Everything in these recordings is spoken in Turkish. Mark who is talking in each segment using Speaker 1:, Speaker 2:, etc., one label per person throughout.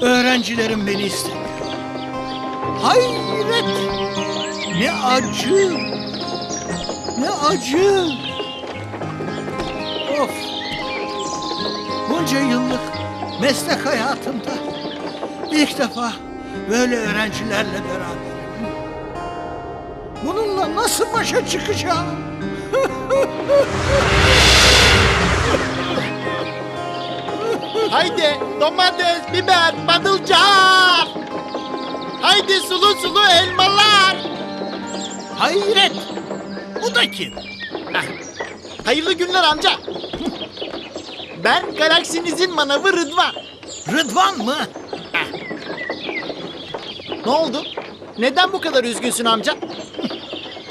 Speaker 1: Öğrencilerim beni istemiyor. Hayret! Ne acı! Ne acı! Of! Bunca yıllık meslek hayatımda ilk defa böyle öğrencilerle beraberim. Bununla nasıl başa çıkacağım?
Speaker 2: Haydi domates, biber, patlıcan. Haydi sulu sulu elmalar.
Speaker 1: Hayret! Bu da kim?
Speaker 2: Hayırlı günler amca. Ben galaksinizin manavı Rıdvan.
Speaker 1: Rıdvan mı?
Speaker 2: Ne oldu? Neden bu kadar üzgünsün amca?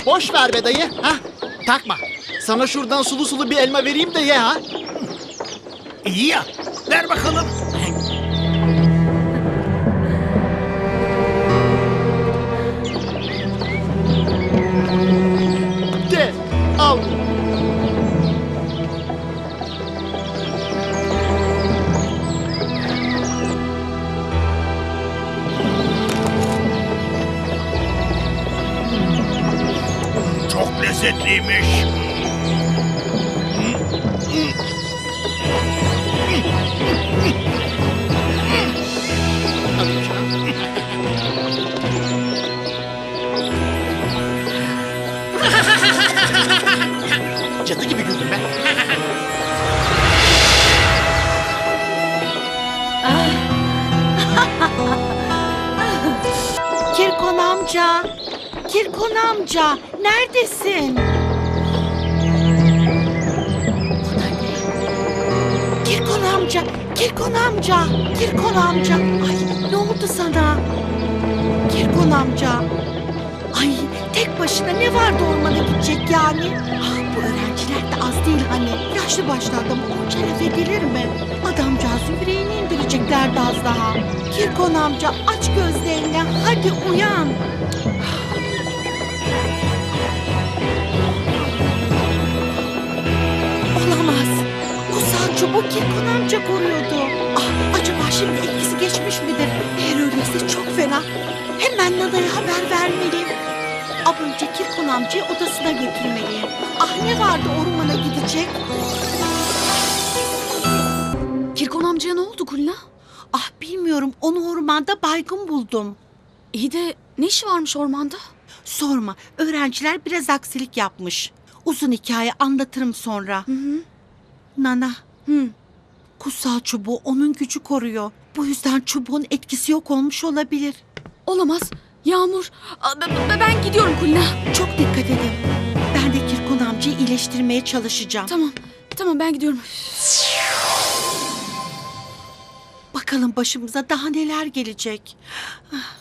Speaker 2: Boş ver be dayı. Ha? Takma. Sana şuradan sulu sulu bir elma vereyim de ye ha.
Speaker 1: İyi ya. Ver bakalım.
Speaker 2: De. Al.
Speaker 1: Çok lezzetliymiş.
Speaker 2: Alayım şunu. Cadı gibi güldüm ben.
Speaker 3: Kirkon amca. Kirkon amca. Neredesin? Amca. Kirkon amca. Kirkon amca. Ay ne oldu sana? Kirkon amca. Ay tek başına ne vardı ormana gidecek yani? Ah bu öğrenciler de az değil hani. Yaşlı başlı adam onca laf edilir mi? Adamcağızın yüreğini indireceklerdi az daha. Kirkon amca aç gözlerini hadi uyan. Çubuğu Kirkon amca koruyordu. Ah acaba şimdi etkisi geçmiş midir? Eğer öyleyse çok fena. Hemen Nada'ya haber vermeliyim. Ab önce Kirkon amcayı odasına götürmeliyim. Ah ne vardı ormana gidecek?
Speaker 4: Kirkon amcaya ne oldu Kulina?
Speaker 3: Ah bilmiyorum onu ormanda baygın buldum.
Speaker 4: İyi de ne işi varmış ormanda?
Speaker 3: Sorma öğrenciler biraz aksilik yapmış. Uzun hikaye anlatırım sonra.
Speaker 4: Hı hı.
Speaker 3: Nana
Speaker 4: Hı.
Speaker 3: kutsal çubuğu onun gücü koruyor. Bu yüzden çubuğun etkisi yok olmuş olabilir.
Speaker 4: Olamaz. Yağmur. Ben gidiyorum Kulina.
Speaker 3: Çok dikkat edin. Ben de Kirkon amcayı iyileştirmeye çalışacağım.
Speaker 4: Tamam. Tamam ben gidiyorum.
Speaker 3: Bakalım başımıza daha neler gelecek. Ah,